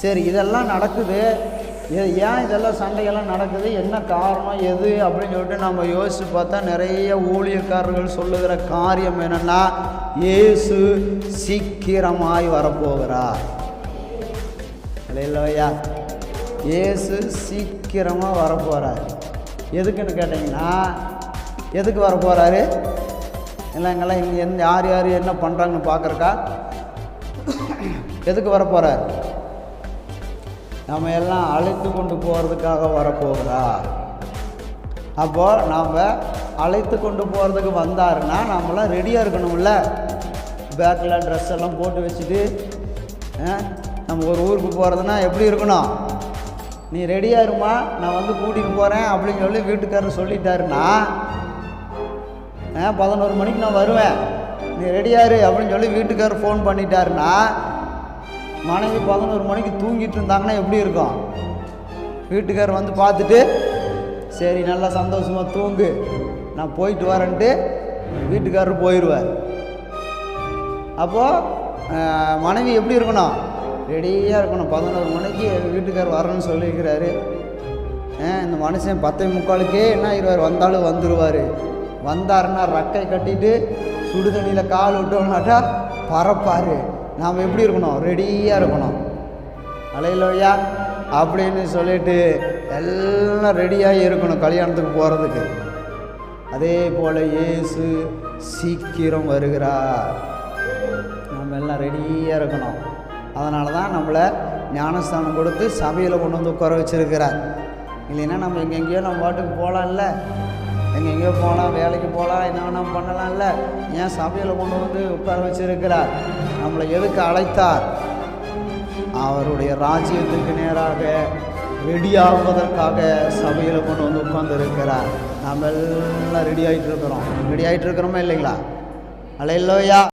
சரி இதெல்லாம் நடக்குது. இது ஏன் இதெல்லாம் சண்டையெல்லாம் நடக்குது? என்ன காரணம்? எது? அப்படின்னு சொல்லிட்டு நம்ம யோசித்து பார்த்தா நிறைய ஊழியக்காரர்கள் சொல்லுகிற காரியம் என்னென்னா இயேசு சீக்கிரமாய் வரப்போகிறார். இல்லையா இயேசு சீக்கிரமாக வரப்போகிறார் எதுக்குன்னு கேட்டிங்கன்னா எதுக்கு வரப்போகிறாரு இல்லைங்கெல்லாம் இங்கே எந்த யார் யார் என்ன பண்ணுறாங்கன்னு பார்க்குறக்கா? எதுக்கு வரப்போகிறார் நம்ம எல்லாம் அழைத்து கொண்டு போகிறதுக்காக வரப்போகுதா? அப்போது நாம் அழைத்து கொண்டு போகிறதுக்கு வந்தாருன்னா நம்மளாம் ரெடியாக இருக்கணும்ல. பேக்கில் ட்ரெஸ் எல்லாம் போட்டு வச்சுட்டு நம்ம ஒரு ஊருக்கு போகிறதுனா எப்படி இருக்கணும்? நீ ரெடியாக இருமா? நான் வந்து கூட்டிகிட்டு போகிறேன் அப்படின்னு சொல்லி வீட்டுக்காரர் சொல்லிட்டாருன்னா ஆ பதினோரு மணிக்கு நான் வருவேன். நீ ரெடியாரு அப்படின்னு சொல்லி வீட்டுக்காரர் ஃபோன் பண்ணிட்டாருன்னா மனைவி பதினோரு மணிக்கு தூங்கிட்டு இருந்தாங்கன்னா எப்படி இருக்கும்? வீட்டுக்காரர் வந்து பார்த்துட்டு சரி நல்லா சந்தோஷமாக தூங்கு. நான் போயிட்டு வரேன்ட்டு வீட்டுக்காரர் போயிடுவார் அப்போது மனைவி எப்படி இருக்கணும்? ரெடியாக இருக்கணும். பதினோரு மணிக்கு வீட்டுக்கார் வரணும்னு சொல்லியிருக்கிறாரு. இந்த மனுஷன் பத்தே முக்காலுக்கே என்ன ஆயிடுவார்? வந்தாலும் வந்துடுவார் வந்தாருன்னா ரக்கை கட்டிட்டு சுடுதண்ணியில் கால் விட்டோம்னாட்டா பறப்பார். நாம் எப்படி இருக்கணும்? ரெடியாக இருக்கணும். அலையிலோயா அப்படின்னு சொல்லிட்டு எல்லாம் ரெடியாக இருக்கணும் கல்யாணத்துக்கு போகிறதுக்கு அதே போல் இயேசு சீக்கிரம் வருகிறார். நம்ம எல்லாம் ரெடியாக இருக்கணும். அதனால தான் நம்மளை ஞானஸ்தானம் கொடுத்து சபையில் கொண்டு வந்து உட்கார வச்சுருக்கிறார். இல்லைன்னா நம்ம எங்கெங்கேயோ நம்ம பாட்டுக்கு போகலாம்ல எங்கெங்கேயோ போகலாம் வேலைக்கு போகலாம் என்ன வேணால் பண்ணலாம்ல. ஏன் சபையில் கொண்டு வந்து உட்கார வச்சிருக்கிறார்? நம்மளை எதுக்கு அழைத்தார்? அவருடைய ராஜ்யத்துக்கு நேராக ரெடியாகுவதற்காக சபையில் கொண்டு வந்து உட்கார்ந்து நாம் எல்லாம் ரெடி ஆகிட்டு இருக்கிறோம் ரெடி ஆகிட்டு இருக்கிறோமா இல்லைங்களா? அலையிலோயா